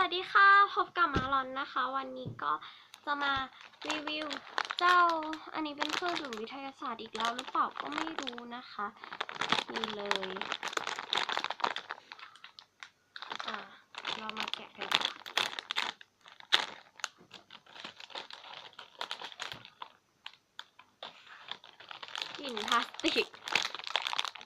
วัสดีค่ะ พบกับมาลอนนะคะ วันนี้ก็จะมารีวิวเจ้า อันนี้เป็นเครื่องดื่มวิทยาศาสตร์อีกแล้วหรือเปล่าก็ไม่รู้นะคะ นี่เลย อะ เรามาแกะกันค่ะกลิ่นพลาสติก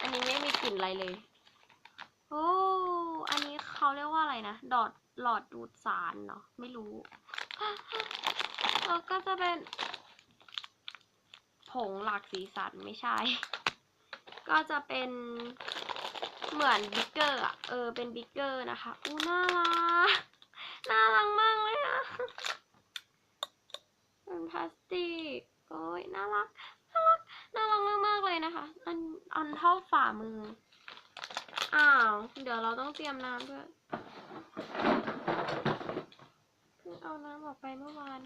อันนี้ไม่มีกลิ่นอะไรเลย โอ้ นะดอดหลอดดูดสารเนาะไม่รู้แล้วก็จะเป็น ผงหลากสีสันไม่ใช่ ก็จะเป็นเหมือนบิ๊กเกอร์อะ เออ เป็นบิ๊กเกอร์นะคะ อู้น่ารัก น่ารักมากเลยอะเป็นพลาสติก โอ้ยน่ารัก น่ารัก น่ารักมากๆเลยนะคะ อัน อันเท่าฝ่ามือ อ้าว เดี๋ยวเราต้องเตรียมน้ำด้วย เพิ่งเอาน้ำออกไปเมื่อวาน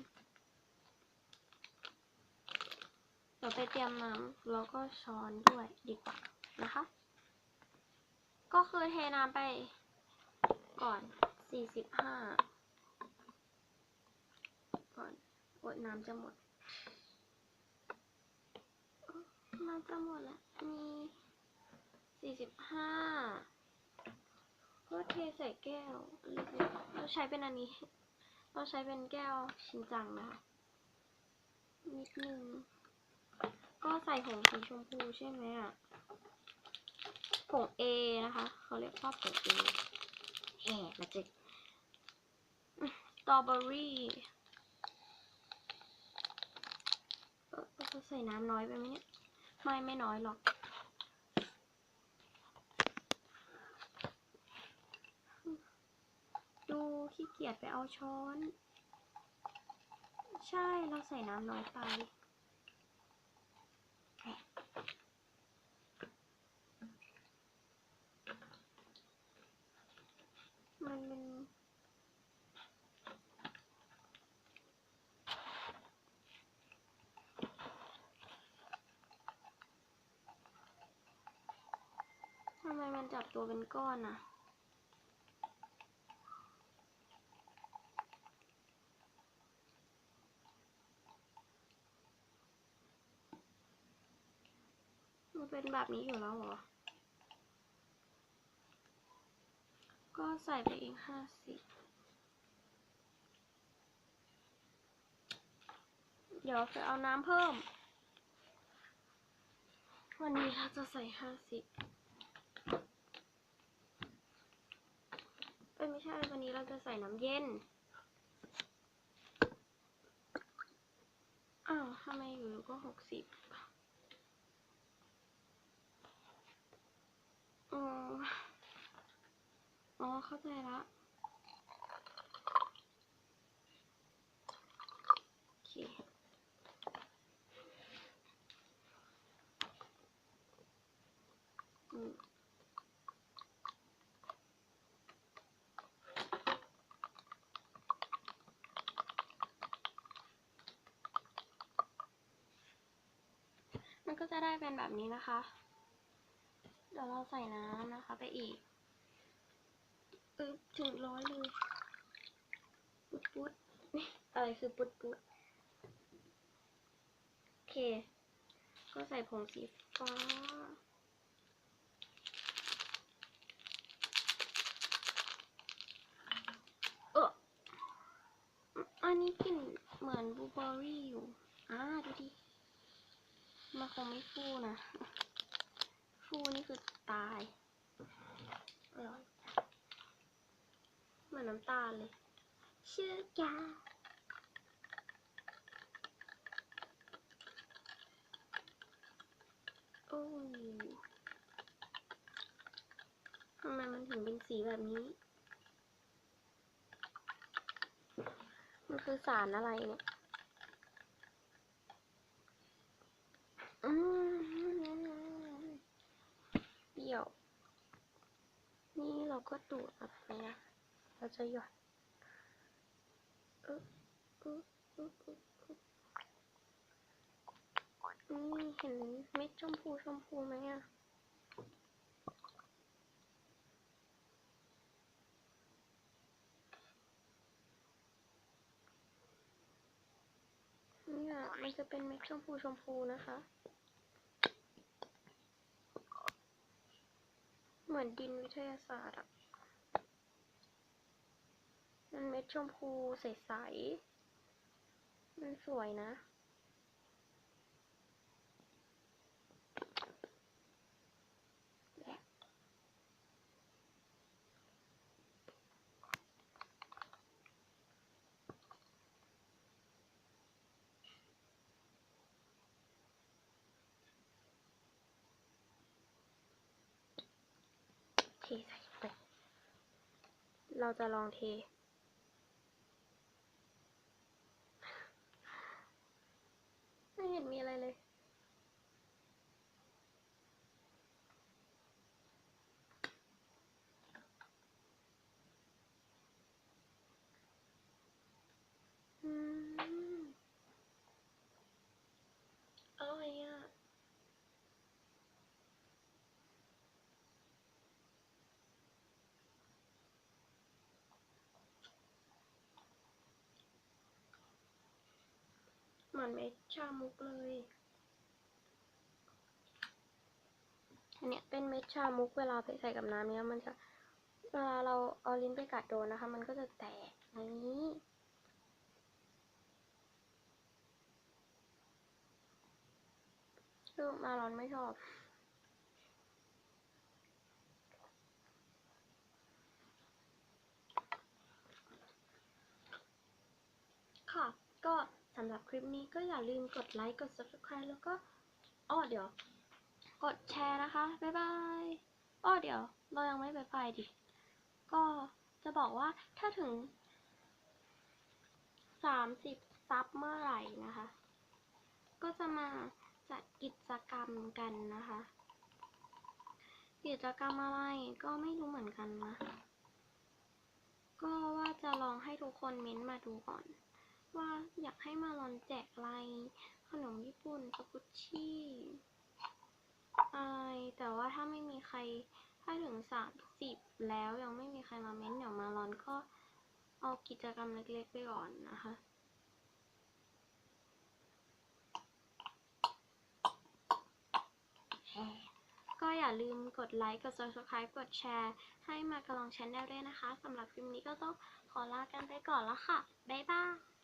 เดี๋ยวไปเตรียมน้ำแล้วก็ช้อนด้วยดีกว่านะคะ ก็คือเทน้ำไปก่อน 45 ก่อนอดน้ำจะหมด น้ำจะหมดแล้วมีสี่สิบห้า เทใส่แก้วเราใช้เป็นอันนี้ เราใช้เป็นแก้วชินจังนะคะนิดนึง ก็ใส่ผงสีชมพูใช่ไหมอะ ผง A นะคะ เขาเรียกว่าผง A แห่มาจิกตอเบอรี่เออเราใส่น้ำน้อยไปไหมเนี่ย ไม่ไม่น้อยหรอก ดู ขี้เกียจไปเอาช้อน ใช่เราใส่น้ำน้อยไปมันเป็นทำไมมันจับตัวเป็นก้อนอะน เป็นแบบนี้อยู่แล้วเหรอ ก็ใส่ไปอีกห้าสิบเดี๋ยวไปเอาน้ำเพิ่ม วันนี้เราจะใส่ห้าสิบเอ้ยไม่ใช่ วันนี้เราจะใส่น้ำเย็น อ้าวทำไมอยู่ๆก็หกสิบ อ๋อ อ๋อ เข้าใจละโอเคอืมมันก็จะได้เป็นแบบนี้นะคะ เดี๋ยวเราใส่น้ำนะคะไปอีก อึบถึงร้อยเลย ปุ๊ดปุ๊ดนี่อะไรคือปุ๊ดปุ๊ดโอเค ก็ใส่ผงสีฟ้าเอออันนี้กลิ่นเหมือนบูเบอรี่อยู่อ่าดูดิมันคงไม่ฟูนะ ฟูนี่คือตายอร่อย อนน้ำตาลเลยชื่อยาโอ้ยทำไมมันถึงเป็นสีแบบนี้ มันคือสารอะไรเนี่ยเปรี้ยว นี่เราก็ดูดออกไปนะ เราจะหย่อนนี่เห็นเม็ดชมพูชมพูไหมอะเนี่ยมันจะเป็นเม็ดชมพูชมพูนะคะ เหมือนดินวิทยาศาสตร์อะ มันเม็ดชมพูใสๆ มันสวยนะ เทใส่ไป เราจะลองเท ไม่เห็นมีอะไรเลย อืมอร่อยอะ เห มือนเม็ดชามุกเลย อันเนี้ยเป็นเม็ดชามุกเวลาไปใส่กับน้ำเนี้ยมันจะเวลาเราเอาลิ้นไปกัดโดนนะคะ มันก็จะแตกอย่างนี้คือมาร้อนไม่ชอบ ค่ะ ก็สำหรับคลิปนี้ก็อย่าลืมกดไลค์ กด subscribe แล้วก็อ้อเดี๋ยว กดแชร์นะคะ บ๊ายบายอ้อเดี๋ยว เรายังไม่บ๊ายบายดิ ก็จะบอกว่าถ้าถึงสามสิบซับเมื่อไหร่นะคะ ก็จะมาจัดกิจกรรมกันนะคะ กิจกรรมอะไรก็ไม่รู้เหมือนกันนะ ก็ว่าจะลองให้ทุกคนเม้นต์มาดูก่อน ว่าอยากให้มาลอนแจกอะไรขนมญี่ปุ่นสกุชชี่อะไรแต่ว่าถ้าไม่มีใครถ้าถึงสามสิบแล้วยังไม่มีใครมาเม้นต์เดี๋ยวมาลอนก็เอากิจกรรมเล็กๆไปก่อนนะคะก็อย่าลืมกดไลค์ กด subscribe กดแชร์ ให้มากระลองชแนลด้วยนะคะ สำหรับคลิปนี้ก็ต้องขอลากันไปก่อนแล้วค่ะ บ๊ายบาย